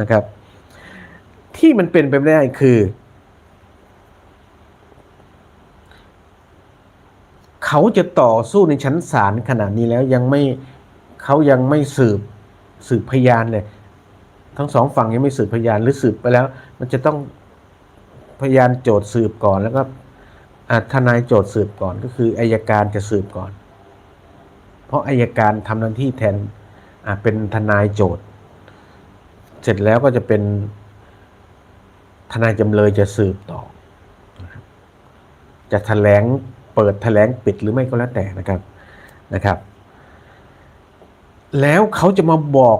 นะครับ ที่มันเป็นไปไม่ได้คือ เขาจะต่อสู้ในชั้นศาลขนาดนี้แล้วยังไม่เขายังไม่สืบสืบพยานเลยทั้งสองฝั่งยังไม่สืบพยานหรือสืบไปแล้ว มันจะต้องพยานโจทย์สืบก่อนแล้วก็ทนายโจทย์สืบก่อนก็คืออายการจะสืบก่อน เพราะอายการทำหน้าที่แทนเป็นทนายโจทย์ เสร็จแล้วก็จะเป็นทนายจำเลยจะสืบต่อนะครับจะแถลงเปิดแถลงปิดหรือไม่ก็แล้วแต่นะครับนะครับ แล้วเขาจะมาบอก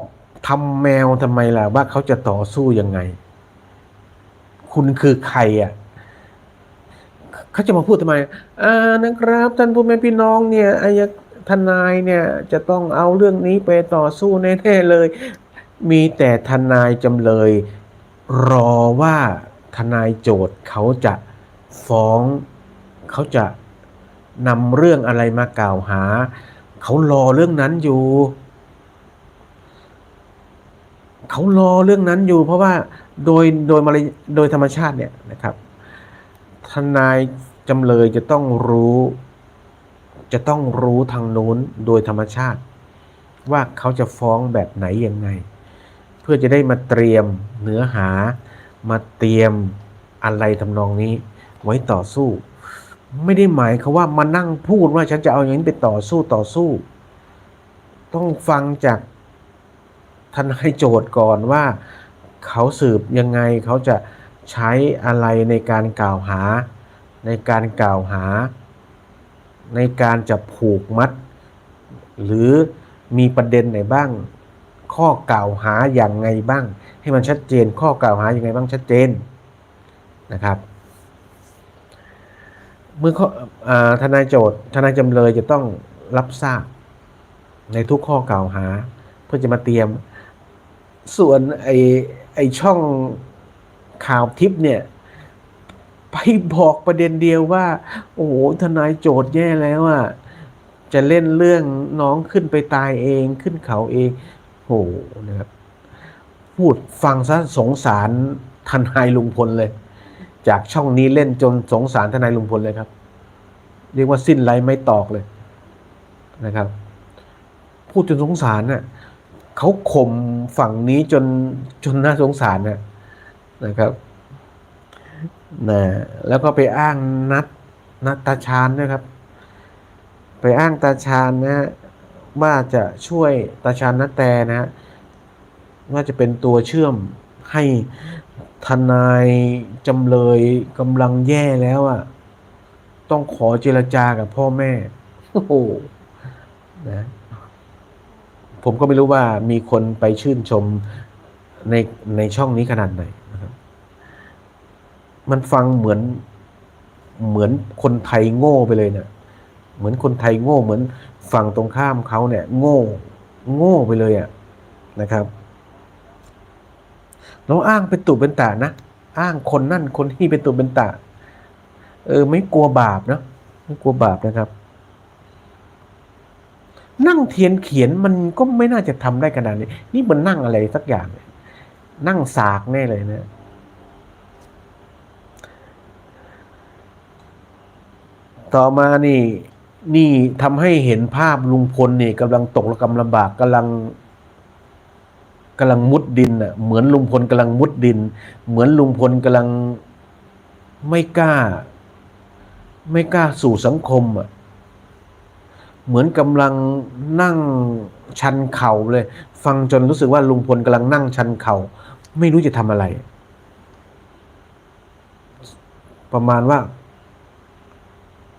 ทำแมวทำไมล่ะว่าเขาจะต่อสู้ยังไง คุณคือใครอะเขาจะมาพูดทำไมอ่านะครับท่านผู้แม่พี่น้องเนี่ยอายทนายเนี่ยจะต้องเอาเรื่องนี้ไปต่อสู้แน่ๆเลย มีแต่ทนายจำเลย รอว่าทนายโจทย์เขาจะฟ้องเขาจะนำเรื่องอะไรมากล่าวหา เขารอเรื่องนั้นอยู่ เขารอเรื่องนั้นอยู่ เพราะว่าโดยโดยมารยโดยธรรมชาติเนี่ยนะครับ ทนายจำเลยจะต้องรู้ จะต้องรู้ทางนู้นโดยธรรมชาติ ว่าเขาจะฟ้องแบบไหนยังไง เพื่อจะได้มาเตรียมเนื้อหา มาเตรียมอะไรทำนองนี้ ไว้ต่อสู้ ไม่ได้หมายเขาว่ามานั่งพูดว่าฉันจะเอาอย่างนี้ไปต่อสู้ต่อสู้ ต้องฟังจากทนายโจทย์ก่อนว่า เขาสืบยังไงเขาจะใช้อะไรในการกล่าวหา ในการกล่าวหา ในการจะผูกมัด หรือมีประเด็นไหนบ้าง ข้อกล่าวหาอย่างไงบ้าง ให้มันชัดเจนข้อกล่าวหาอย่างไงบ้างชัดเจนนะครับ เมื่อทนายโจทย์ทนายจำเลยจะต้องรับทราบในทุกข้อกล่าวหา เพื่อจะมาเตรียม ส่วนไอไอช่องข่าวทิปเนี่ยไปบอกประเด็นเดียวว่า โอ้โหทนายโจทย์แย่แล้วอะจะเล่นเรื่องน้องขึ้นไปตายเองขึ้นเขาเอง โหนะครับพูดฟังซะสงสารทนายลุงพลเลย จากช่องนี้เล่นจนสงสารทนายลุงพลเลยครับ เรียกว่าสิ้นไรไม่ตอกเลยนะครับ พูดจนสงสารน่ะเขาข่มฝั่งนี้จนจนน่าสงสารน่ะนะครับนะแล้วก็ไปอ้างนัดนัดตาชานนะครับ ไปอ้างตาชานนะ ว่าจะช่วยตาชานนัดแตนะฮะว่าจะเป็นตัวเชื่อมให้ทนายจำเลยกำลังแย่แล้วอะ ต้องขอเจรจากับพ่อแม่ โอ้โหนะผมก็ไม่รู้ว่ามีคนไปชื่นชมในในช่องนี้ขนาดไหนนะครับ มันฟังเหมือนเหมือนคนไทยโง่ไปเลยเนี่ยเหมือนคนไทยโง่เหมือน ฝั่งตรงข้ามเขาเนี่ยโง่โง่ไปเลยอะนะครับเราอ้างเป็นตุเป็นตานะ อ้างคนนั่นคนนี้เป็นตุเป็นตาเออ ไม่กลัวบาปเนอะไม่กลัวบาปนะครับ นั่งเทียนเขียนมันก็ไม่น่าจะทำได้ขนาดนี้ นี่มันนั่งอะไรสักอย่างเนี่ยนั่งสากแน่เลยนะต่อมานี่ นี่ทำให้เห็นภาพลุงพลเนี่ยกำลังตกระกำลำบากกำลังกำลังมุดดินอะ เหมือนลุงพลกำลังมุดดิน เหมือนลุงพลกำลังไม่กล้า ไม่กล้าสู่สังคมอะ เหมือนกำลังนั่งชันเข่าเลย ฟังจนรู้สึกว่าลุงพลกำลังนั่งชันเข่าไม่รู้จะทำอะไร ประมาณว่า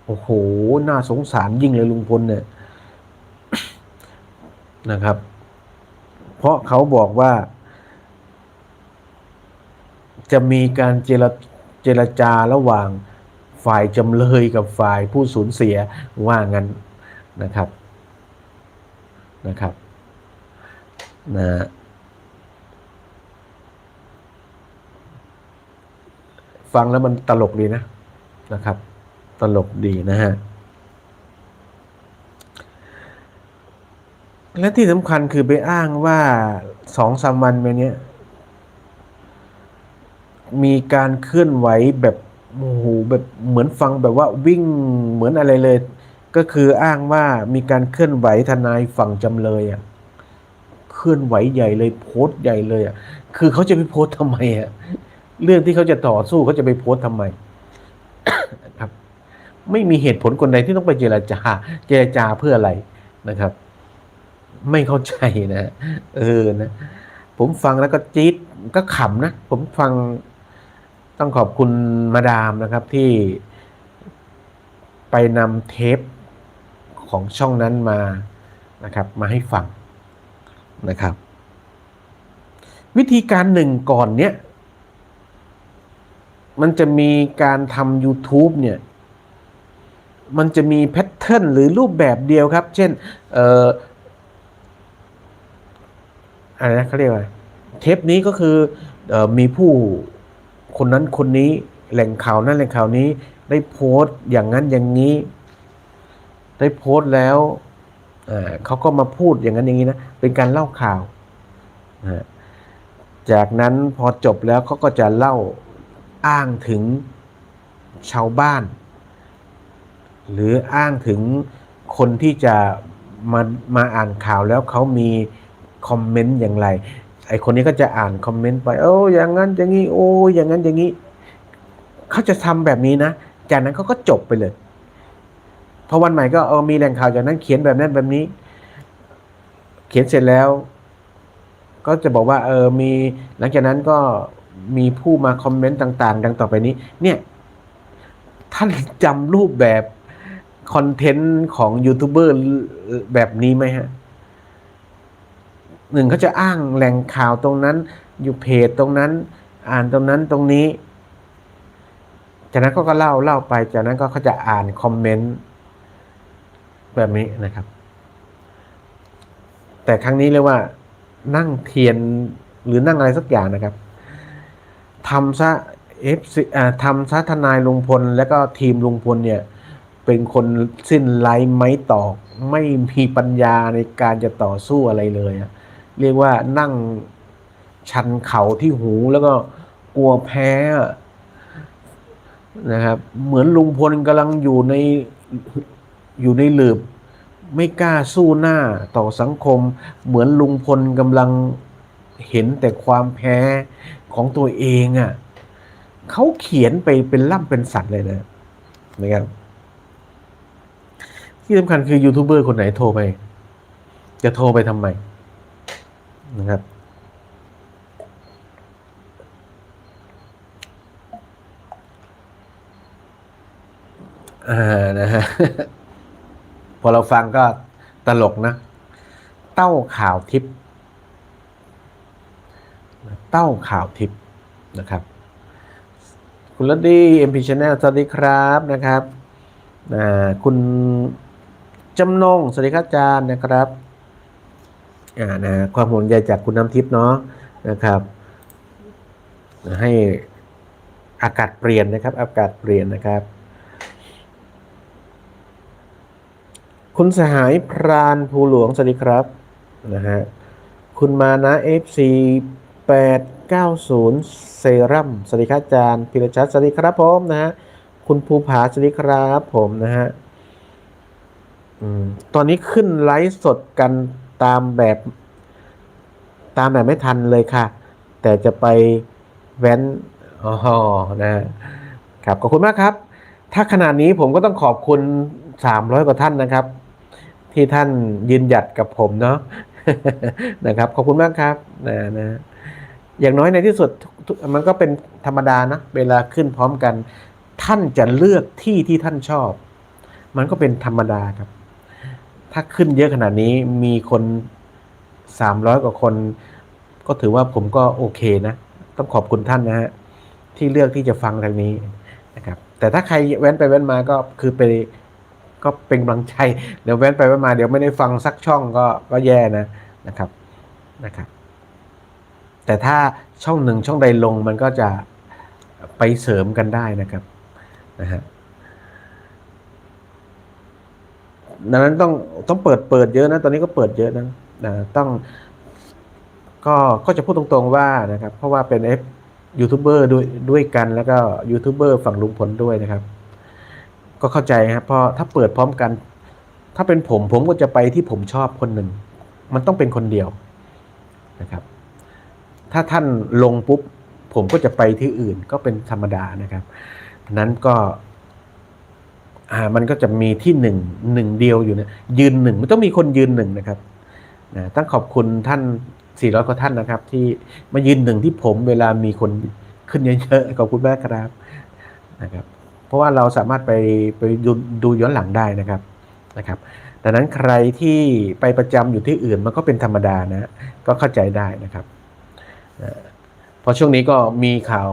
โอ้โห น่าสงสารยิ่งเลยลุงพลเนี่ยนะครับ เพราะเขาบอกว่า จะมีการเจรเจรจาระหว่างฝ่ายจำเลยกับฝ่ายผู้สูญเสียว่างั้นนะครับนะครับนะฟังแล้วมันตลกดีนะนะครับ ตลกดีนะฮะ และที่สำคัญคือไปอ้างว่าสองสามวันไปเนี้ย มีการเคลื่อนไหวแบบโอ้โหแบบเหมือนฟังแบบว่าวิ่งเหมือนอะไรเลย ก็คืออ้างว่ามีการเคลื่อนไหวทนายฝั่งจำเลยอะเคลื่อนไหวใหญ่เลยโพสต์ใหญ่เลยอะคือเขาจะไปโพสต์ทำไมอะเรื่องที่เขาจะต่อสู้เขาจะไปโพสต์ทำไม ไม่มีเหตุผลคนใดที่ต้องไปเจรจา เจรจาเพื่ออะไรนะครับ ไม่เข้าใจนะเออนะผมฟังแล้วก็จี๊ดก็ขำนะ ผมฟังต้องขอบคุณมาดามนะครับที่ไปนำเทปของช่องนั้นมานะครับ มาให้ฟังนะครับ วิธีการหนึ่งก่อนเนี้ยมันจะมีการทำ YouTube เนี่ย มันจะมีแพทเทิร์นหรือรูปแบบเดียวครับ เช่นเอ่ออะไรนะเขาเรียกว่าเทปนี้ก็คืออมีผู้คนนั้นคนนี้แหล่งข่าวนั้นแหล่งข่าวนี้ได้โพสต์อย่างนั้นอย่างนี้ ได้โพสต์แล้วเขาก็มาพูดอย่างนั้นอย่างนี้นะเป็นการเล่าข่าวจากนั้นพอจบแล้วเขาก็จะเล่าอ้างถึงชาวบ้าน หรืออ้างถึงคนที่จะมามาอ่านข่าวแล้วเขามีคอมเมนต์อย่างไร ไอคนนี้ก็จะอ่านคอมเมนต์ไปโอ้อย่างนั้นอย่างนี้โอ้อย่างนั้นอย่างนี้เขาจะทำแบบนี้นะ จากนั้นเขาก็จบไปเลยพอวันใหม่ก็เออมีแหล่งข่าวจากนั้นเขียนแบบนั้นแบบนี้ เขียนเสร็จแล้ว ก็จะบอกว่า เออมี หลังจากนั้นก็มีผู้มาคอมเมนต์ต่าง ๆ ดังต่อไปนี้ เนี่ย ท่านจำรูปแบบ คอนเทนต์ของยูทูบเบอร์แบบนี้ไหมฮะหนึ่งเขาจะอ้างแหล่งข่าวตรงนั้น อยู่เพจตรงนั้น อ่านตรงนั้นตรงนี้ จากนั้นก็ก็เล่าเล่าไป จากนั้นก็เขาจะอ่านคอมเมนต์แบบนี้นะครับ แต่ครั้งนี้เรียกว่า นั่งเทียนหรือนั่งอะไรสักอย่างนะครับทำซะเอฟซีอ่าทำซะทนายลุงพล แล้วก็ทีมลุงพลเนี่ย เป็นคนสิ้นไร้ไม้ตอก ไม่มีปัญญาในการจะต่อสู้อะไรเลยเรียกว่านั่งชันเข่าที่หูแล้วก็กลัวแพ้นะครับ เหมือนลุงพลกำลังอยู่ในอยู่ในหลืบ ไม่กล้าสู้หน้าต่อสังคม เหมือนลุงพลกำลังเห็นแต่ความแพ้ของตัวเองอะ่ะเขาเขียนไปเป็นล่ำเป็นสัตว์เลยนะนะครับ ที่สำคัญคือยูทูบเบอร์คนไหนโทรไป จะโทรไปทำไมนะครับ อ่านะฮะพอเราฟังก็ตลกนะ เต้าข่าวทิพย์เต้าข่าวทิพย์นะครับ คุณลดดี้เอ็มพีชแนลสวัสดีครับนะครับอ่าคุณ จำนง สวัสดีครับอาจารย์นะครับอ่านะความห่วงใยจากคุณน้ำทิพย์เนาะนะครับ ให้อากาศเปลี่ยนนะครับ อากาศเปลี่ยนนะครับ คุณสหายพรานภูหลวง สวัสดีครับนะฮะคุณมานะ FC 890 เซรั่มสวัสดีครับอาจารย์พิรชัดสวัสดีครับผมนะฮะคุณภูผาสวัสดีครับผมนะฮะ ตอนนี้ขึ้นไลฟ์สดกันตามแบบ ตามแบบไม่ทันเลยค่ะ แต่จะไปแว้นอ๋อนะครับขอบคุณมากครับ ถ้าขนาดนี้ผมก็ต้องขอบคุณ300กว่าท่านนะครับ ที่ท่านยืนหยัดกับผมเนาะนะครับ ขอบคุณมากครับนะนะอย่างน้อยในที่สุดมันก็เป็นธรรมดานะเวลาขึ้นพร้อมกัน ท่านจะเลือกที่ที่ท่านชอบ มันก็เป็นธรรมดาครับ ถ้าขึ้นเยอะขนาดนี้มีคนสามร้อยกว่าคน ก็ถือว่าผมก็โอเคนะ ต้องขอบคุณท่านนะฮะ ที่เลือกที่จะฟังทางนี้นะครับ แต่ถ้าใครแว้นไปแว้นมาก็คือไปก็เป็นกำลังใจ เดี๋ยวแว้นไปแว้นมาเดี๋ยวไม่ได้ฟังสักช่องก็ก็แย่นะนะครับนะครับ แต่ถ้าช่องหนึ่งช่องใดลงมันก็จะไปเสริมกันได้นะครับนะฮะ ดังนั้นต้องต้องเปิดเปิดเยอะนะ ตอนนี้ก็เปิดเยอะนะนะต้อง ก็ก็จะพูดตรงๆว่านะครับ เพราะว่าเป็น F ยูทูบเบอร์ด้วยด้วยกันแล้วก็ยูทูบเบอร์ฝั่งลุงพลด้วยนะครับ ก็เข้าใจครับเพราะถ้าเปิดพร้อมกัน ถ้าเป็นผมผมก็จะไปที่ผมชอบคนหนึ่ง มันต้องเป็นคนเดียวนะครับ ถ้าท่านลงปุ๊บ ผมก็จะไปที่อื่นก็เป็นธรรมดานะครับนั้นก็ อ่ามันก็จะมีที่หนึ่งหนึ่งเดียวอยู่เนี่ยยืนหนึ่งมันต้องมีคนยืนหนึ่งนะครับนะต้องขอบคุณท่านสี่ร้อยกว่าท่านนะครับ ที่มายืนหนึ่งที่ผมเวลามีคนขึ้นเยอะๆขอบคุณมากครับนะครับ เพราะว่าเราสามารถไปไปดูดูย้อนหลังได้นะครับนะครับดังนั้นใครที่ไปประจำอยู่ที่อื่นมันก็เป็นธรรมดานะก็เข้าใจได้นะครับนะเพราะช่วงนี้ก็มีข่าว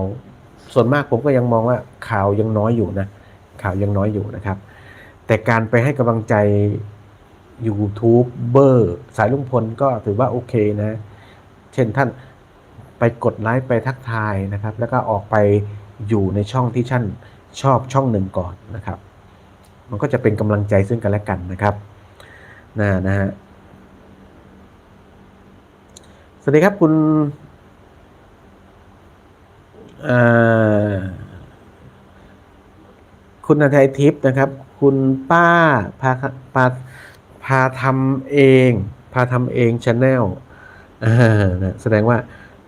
ส่วนมากผมก็ยังมองว่าข่าวยังน้อยอยู่นะ ข่าวยังน้อยอยู่นะครับ แต่การไปให้กำลังใจยูทูบเบอร์สายลุงพลก็ถือว่าโอเคนะ เช่นท่านไปกดไลค์ไปทักทายนะครับ แล้วก็ออกไปอยู่ในช่องที่ท่านชอบช่องหนึ่งก่อนนะครับ มันก็จะเป็นกำลังใจซึ่งกันและกันนะครับนะนะฮะสวัสดีครับคุณอ่อ คุณนทัยทิพย์นะครับ คุณป้าพาพาพาทำเอง พาทำเองชาแนลนะแสดงว่า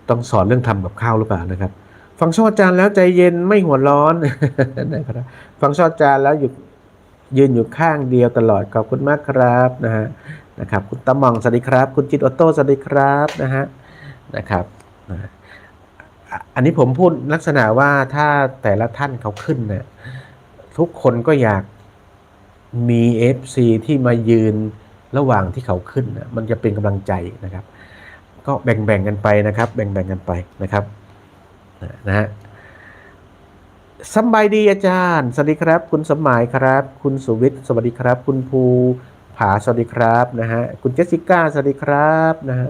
ต้องสอนเรื่องทำกับข้าวหรือเปล่านะครับ ฟังช่ออาจารย์แล้วใจเย็นไม่หัวร้อนนะครับฟังช่ออาจารย์แล้วอยู่ยืนอยู่ข้างเดียวตลอดขอบคุณมากครับนะฮะนะครับ คุณตะหมองสวัสดีครับ คุณจิตออโต้สวัสดีครับนะฮะนะครับนะอันนี้ผมพูดลักษณะว่าถ้าแต่ละท่านเขาขึ้นเนี่ย ทุกคนก็อยากมี FC ที่มายืนระหว่างที่เขาขึ้นนะมันจะเป็นกำลังใจนะครับ ก็แบ่งๆกันไปนะครับ แบ่งๆกันไปนะครับนะฮะสบายดีอาจารย์ สวัสดีครับ คุณสมหมายครับ คุณสุวิทย์สวัสดีครับ คุณภูผาสวัสดีครับนะฮะคุณเจสสิก้าสวัสดีครับนะฮะ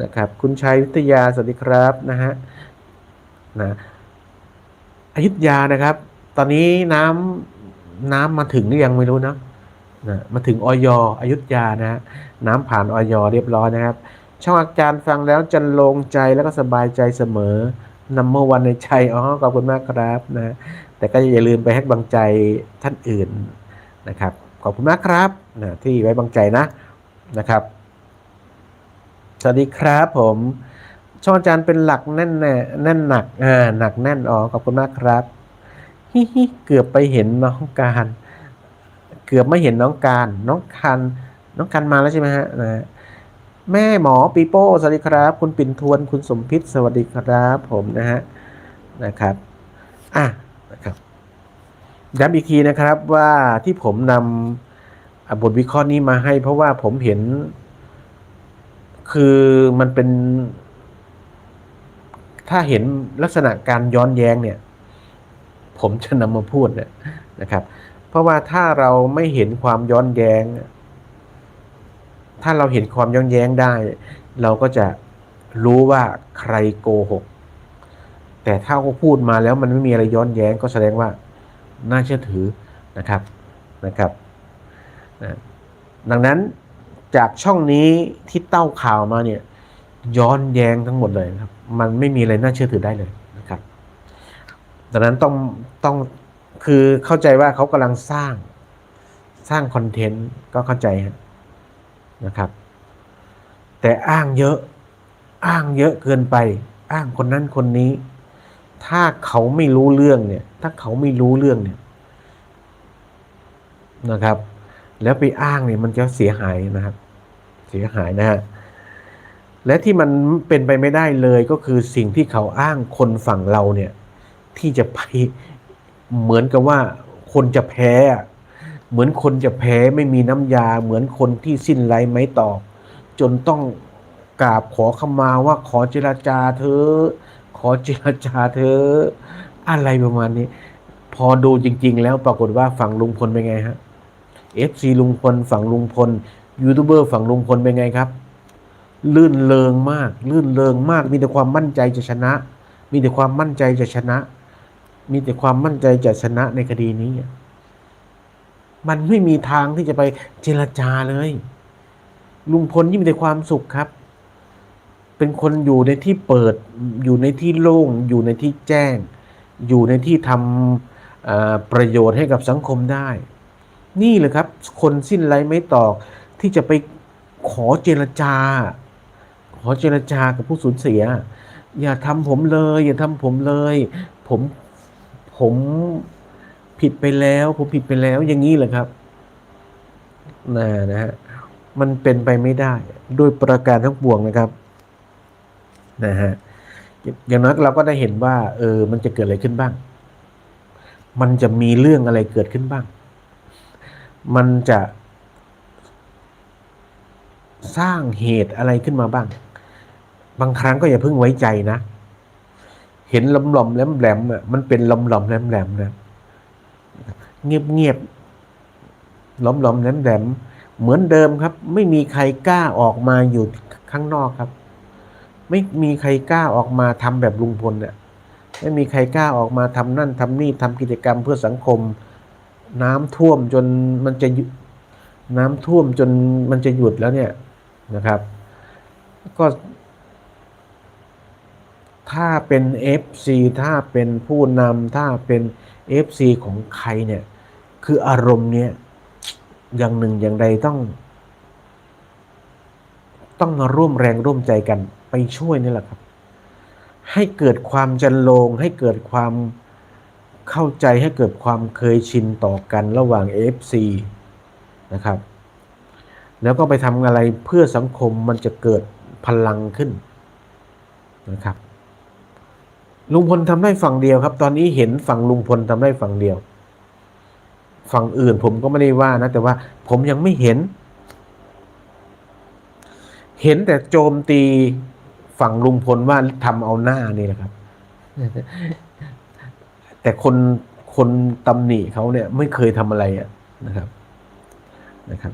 นะครับ คุณชัยวิทยาสวัสดีครับนะฮะนะอยุธยานะครับ ตอนนี้น้ำน้ำมาถึงหรือยังไม่รู้นะนะมาถึงออยอยุธยานะฮะน้ำผ่านออยเรียบร้อยนะครับ ช่องอาจารย์ฟังแล้วจะลงใจแล้วก็สบายใจเสมอนัมเบอร์วันในใจอ๋อขอบคุณมากครับนะแต่ก็อย่าลืมไปให้บังใจท่านอื่นนะครับ ขอบคุณมากครับนะที่ไว้บังใจนะนะครับ สวัสดีครับผม ช่องอาจารย์เป็นหลักแน่นแน่แน่นหนักอ่าหนักแน่นอ๋อขอบคุณมากครับ ฮิฮิเกือบไปเห็นน้องการ เกือบไม่เห็นน้องการ น้องการน้องการมาแล้วใช่ไหมฮะนะแม่หมอปีโป้สวัสดีครับ คุณปิ่นทวนคุณสมพิษสวัสดีครับผมนะฮะนะครับอะนะครับย้ำอีกทีนะครับว่าที่ผมนำบทวิเคราะห์นี้มาให้ เพราะว่าผมเห็น คือมันเป็น ถ้าเห็นลักษณะการย้อนแย้งเนี่ย ผมจะนำมาพูดเนี่ยนะครับ เพราะว่าถ้าเราไม่เห็นความย้อนแย้ง ถ้าเราเห็นความย้อนแย้งได้ เราก็จะรู้ว่าใครโกหก แต่ถ้าเขาพูดมาแล้วมันไม่มีอะไรย้อนแย้งก็แสดงว่าน่าเชื่อถือนะครับนะครับนะดังนั้นจากช่องนี้ที่เต้าข่าวมาเนี่ยย้อนแย้งทั้งหมดเลยครับ มันไม่มีอะไรน่าเชื่อถือได้เลย ดังนั้นต้องต้องคือเข้าใจว่าเขากำลังสร้างสร้างคอนเทนต์ก็เข้าใจนะครับ แต่อ้างเยอะอ้างเยอะเกินไป อ้างคนนั้นคนนี้ ถ้าเขาไม่รู้เรื่องเนี่ย ถ้าเขาไม่รู้เรื่องเนี่ยนะครับ แล้วไปอ้างเนี่ยมันจะเสียหายนะครับ เสียหายนะฮะและที่มันเป็นไปไม่ได้เลยก็คือสิ่งที่เขาอ้างคนฝั่งเราเนี่ย ที่จะไปเหมือนกับว่าคนจะแพ้ เหมือนคนจะแพ้ไม่มีน้ำยา เหมือนคนที่สิ้นไรไม้ตอก จนต้องกราบขอขมาว่าขอเจรจาเธอ ขอเจรจาเธอ อะไรประมาณนี้ พอดูจริง ๆ แล้วปรากฏว่าฝั่งลุงพลเป็นไงฮะเอฟซีลุงพลฝั่งลุงพลยูทูบเบอร์ฝั่งลุงพลเป็นไงครับ ลื่นเลงมาก ลื่นเลงมาก มีแต่ความมั่นใจจะชนะ มีแต่ความมั่นใจจะชนะ มีแต่ความมั่นใจจะชนะในคดีนี้ มันไม่มีทางที่จะไปเจรจาเลย ลุงพลยิ่งมีแต่ความสุขครับ เป็นคนอยู่ในที่เปิด อยู่ในที่โล่ง อยู่ในที่แจ้ง อยู่ในที่ทำประโยชน์ให้กับสังคมได้ นี่เลยครับ คนสิ้นไรไม่ตอกที่จะไปขอเจรจา ขอเจรจากับผู้สูญเสีย อย่าทำผมเลย อย่าทำผมเลย ผม ผมผิดไปแล้ว ผมผิดไปแล้วอย่างนี้แหละครับนะนะฮะมันเป็นไปไม่ได้โดยประการทั้งปวงนะครับนะฮะอย่างนั้นเราก็ได้เห็นว่า เออ มันจะเกิดอะไรขึ้นบ้าง มันจะมีเรื่องอะไรเกิดขึ้นบ้าง มันจะ สร้างเหตุอะไรขึ้นมาบ้าง บางครั้งก็อย่าเพิ่งไว้ใจนะ เห็นลำลอมแหลมแหลมอะมันเป็นลำลอมแหลมแหลมนะเงียบเงียบล้อมลอมแหลมแหลมเหมือนเดิมครับ ไม่มีใครกล้าออกมาอยู่ข้างนอกครับ ไม่มีใครกล้าออกมาทำแบบลุงพลเนี่ยไม่มีใครกล้าออกมาทำนั่นทำนี่ทำกิจกรรมเพื่อสังคม น้ำท่วมจนมันจะหยุดน้ำท่วมจนมันจะหยุดแล้วเนี่ยนะครับ ก็ ถ้าเป็น FC ถ้าเป็นผู้นำถ้าเป็น FC ของใครเนี่ย คืออารมณ์เนี่ยอย่างหนึ่งอย่างใดต้อง ต้องมาร่วมแรงร่วมใจกันไปช่วยนี่แหละครับ ให้เกิดความจันโลง ให้เกิดความเข้าใจให้เกิดความเคยชินต่อกันระหว่าง FC นะครับ แล้วก็ไปทำอะไรเพื่อสังคมมันจะเกิดพลังขึ้นนะครับ ลุงพลทำได้ฝั่งเดียวครับ ตอนนี้เห็นฝั่งลุงพลทำได้ฝั่งเดียว ฝั่งอื่นผมก็ไม่ได้ว่านะ แต่ว่าผมยังไม่เห็น เห็นแต่โจมตีฝั่งลุงพลว่าทำเอาหน้านี่แหละครับ แต่คนคนตำหนิเขาเนี่ย ไม่เคยทำอะไรอะนะครับนะครับ